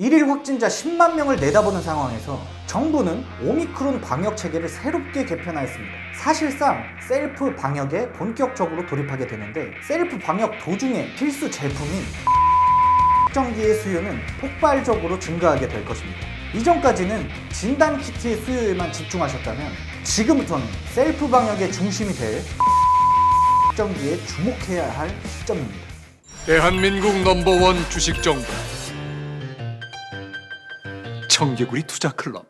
일일 확진자 10만 명을 내다보는 상황에서 정부는 오미크론 방역 체계를 새롭게 개편하였습니다. 사실상 셀프 방역에 본격적으로 돌입하게 되는데 셀프 방역 도중에 필수 제품인 확정기의 수요는 폭발적으로 증가하게 될 것입니다. 이전까지는 진단 키트의 수요에만 집중하셨다면 지금부터는 셀프 방역의 중심이 될 확정기에 주목해야 할 시점입니다. 대한민국 넘버원 주식 정보 청개구리 투자 클럽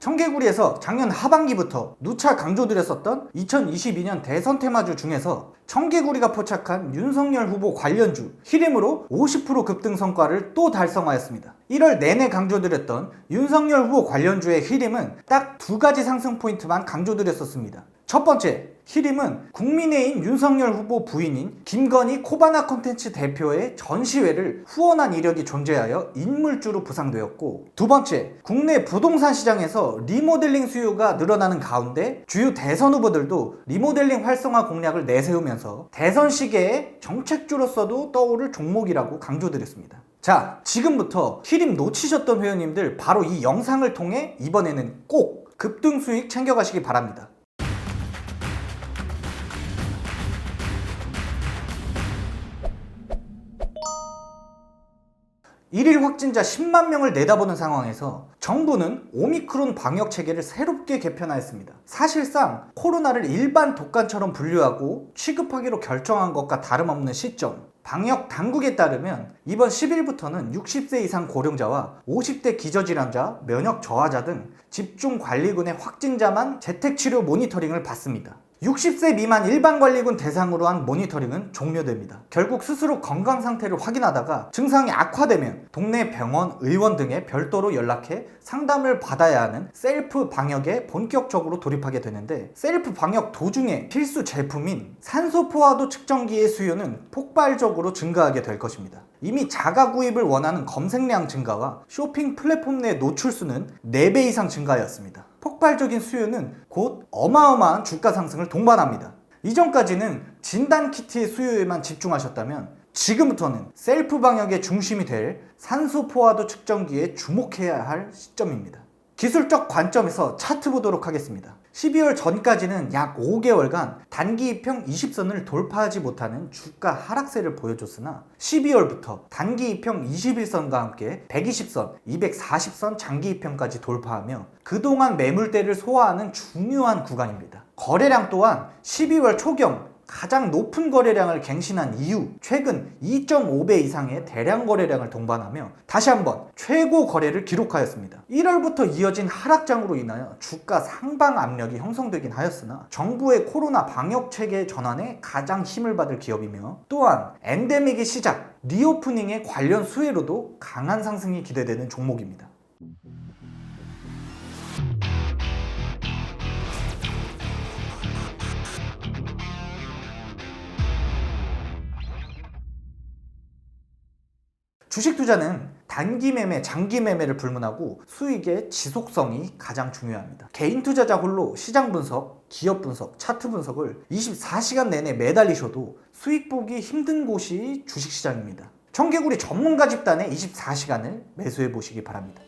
청개구리에서 작년 하반기부터 누차 강조드렸었던 2022년 대선 테마주 중에서 청개구리가 포착한 윤석열 후보 관련주 히림으로 50% 급등 성과를 또 달성하였습니다. 1월 내내 강조드렸던 윤석열 후보 관련주의 히림은 딱 두 가지 상승 포인트만 강조드렸었습니다. 첫 번째, 히림은 국민의힘 윤석열 후보 부인인 김건희 코바나 콘텐츠 대표의 전시회를 후원한 이력이 존재하여 인물주로 부상되었고 두 번째, 국내 부동산 시장에서 리모델링 수요가 늘어나는 가운데 주요 대선 후보들도 리모델링 활성화 공략을 내세우면서 대선 시기에 정책주로서도 떠오를 종목이라고 강조드렸습니다. 자, 지금부터 히림 놓치셨던 회원님들 바로 이 영상을 통해 이번에는 꼭 급등 수익 챙겨가시기 바랍니다. 일일 확진자 10만 명을 내다보는 상황에서 정부는 오미크론 방역 체계를 새롭게 개편하였습니다. 사실상 코로나를 일반 독감처럼 분류하고 취급하기로 결정한 것과 다름없는 시점. 방역 당국에 따르면 이번 10일부터는 60세 이상 고령자와 50대 기저질환자, 면역 저하자 등 집중 관리군의 확진자만 재택 치료 모니터링을 받습니다. 60세 미만 일반 관리군 대상으로 한 모니터링은 종료됩니다. 결국 스스로 건강 상태를 확인하다가 증상이 악화되면 동네 병원, 의원 등에 별도로 연락해 상담을 받아야 하는 셀프 방역에 본격적으로 돌입하게 되는데 셀프 방역 도중에 필수 제품인 산소 포화도 측정기의 수요는 폭발적으로 증가하게 될 것입니다. 이미 자가 구입을 원하는 검색량 증가와 쇼핑 플랫폼 내 노출수는 4배 이상 증가하였습니다. 폭발적인 수요는 곧 어마어마한 주가 상승을 동반합니다. 이전까지는 진단 키트의 수요에만 집중하셨다면 지금부터는 셀프 방역의 중심이 될 산소 포화도 측정기에 주목해야 할 시점입니다. 기술적 관점에서 차트 보도록 하겠습니다. 12월 전까지는 약 5개월간 단기 이평 20선을 돌파하지 못하는 주가 하락세를 보여줬으나 12월부터 단기 이평 21선과 함께 120선, 240선 장기 이평까지 돌파하며 그동안 매물대를 소화하는 중요한 구간입니다. 거래량 또한 12월 초경 가장 높은 거래량을 갱신한 이후 최근 2.5배 이상의 대량 거래량을 동반하며 다시 한번 최고 거래를 기록하였습니다. 1월부터 이어진 하락장으로 인하여 주가 상방 압력이 형성되긴 하였으나 정부의 코로나 방역 체계 전환에 가장 힘을 받을 기업이며 또한 엔데믹의 시작, 리오프닝의 관련 수혜로도 강한 상승이 기대되는 종목입니다. 주식 투자는 단기 매매, 장기 매매를 불문하고 수익의 지속성이 가장 중요합니다. 개인 투자자 홀로 시장 분석, 기업 분석, 차트 분석을 24시간 내내 매달리셔도 수익 보기 힘든 곳이 주식 시장입니다. 청개구리 전문가 집단의 24시간을 매수해 보시기 바랍니다.